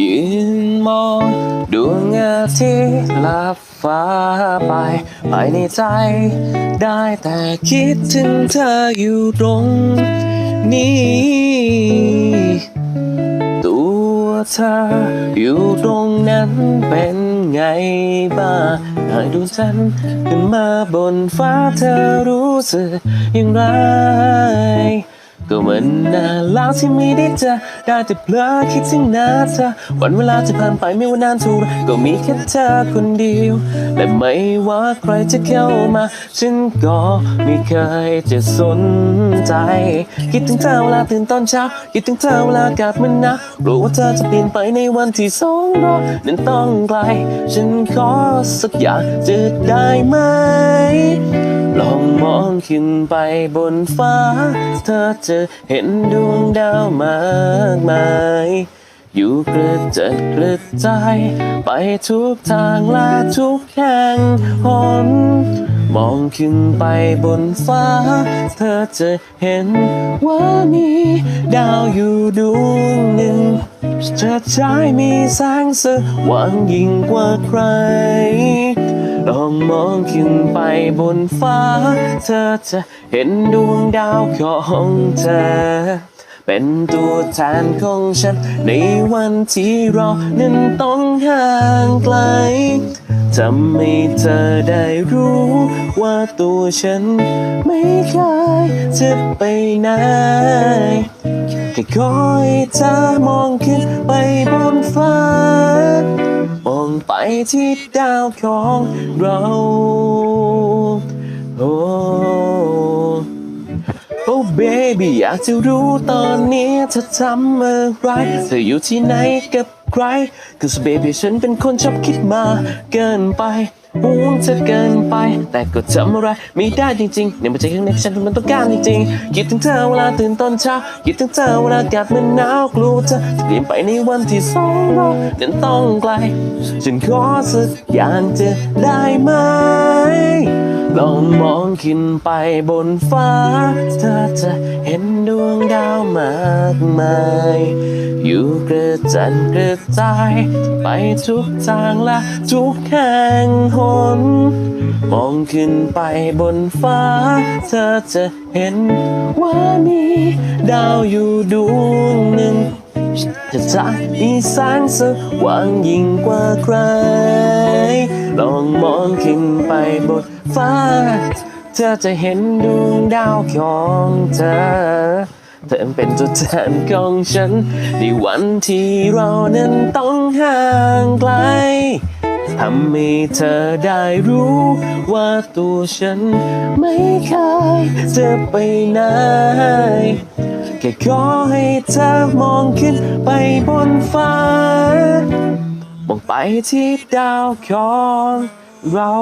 ยืนมองดวงอาทิตย์ลับฟ้าไปภายในใจ ได้แต่คิดถึงเธออยู่ตรงนี้ ตัวเธออยู่ตรงนั้นเป็นไงบ้างหาดูฉันขึ้นมาบนฟ้าเธอรู้สึกอย่างไร ก็เหมือนนานแล้วที่ไม่ได้เจอได้แต่เพลอคิดถึงหน้าเธอวันเวลาจะผ่านไปไม่ว่านานเท่าไรก็มีแค่เธอคนเดียว และไม่ว่าใครจะเข้ามา ฉันก็ไม่เคยจะสนใจ คิดถึงเธอเวลาตื่นตอนเช้า คิดถึงเธอเวลาอากาศมันหนาวรู้ว่าเธอจะเปลี่ยนไปในวันที่สองเรานั้นต้องไกล ฉันขอสักอย่างจะได้ไหม ลองมองขึ้นไปบนฟ้า เธอจะเห็นดวงดาวมากมาย อยู่กระจัดกระจายไปทุกทางและทุกแห่งหนมองขึ้นไปบนฟ้า เธอจะเห็นว่ามีดาวอยู่ดวงหนึ่งเธอใช้มีแสงสว่างยิ่งกว่าใคร ลองมองขึ้นไปบนฟ้า เธอจะเห็นดวงดาวของเธอ เป็นตัวแทนของฉัน ในวันที่เรานั้นต้องห่างไกลทำให้เธอได้รู้ว่าตัวฉันไม่เคยจะไปไหนแค่คอยเธอมองขึ้นไปบนฟ้า ไปที่ดาวของเราโอ้โอ้เบบี้อยากจะรู้ตอนนี้เธอทำอะไรเธออยู่ที่ไหนกับ ใคร Cause baby ฉันเป็นคนชอบคิดมาเกินไปห่วงเธอเกินไป แต่ก็ทำอะไรไม่ได้จริงๆในหัวใจข้างในฉันมันต้องการจริงๆคิดถึงเธอเวลาตื่นตอนเช้าคิดถึงเธอเวลาอากาศมันหนาวกลัวเธอจะเปลี่ยนไปในวันที่สองเรานั้นต้องไกล ฉันขอสักอย่างจะได้ไหมลองมองขึ้นไปบนฟ้าเธอจะเห็นดวงดาวมากมาย อยู่กระจัดกระจาย ไปทุกทางและทุกแห่งหน มองขึ้นไปบนฟ้า เธอจะเห็นว่ามีดาวอยู่ดวงหนึ่งจะจะมีแสงสว่างยิ่งกว่าใคร ลองมองขึ้นไปบนฟ้า เธอจะเห็นดวงดาวของเธอ เธอเป็นตัวแทนของฉัน ในวันที่เรานั้นต้องห่างไกลทำให้เธอได้รู้ว่าตัวฉันไม่เคยจะไปไหน แค่ขอให้เธอมองขึ้นไปบนฟ้า มองไปที่ดาวของเรา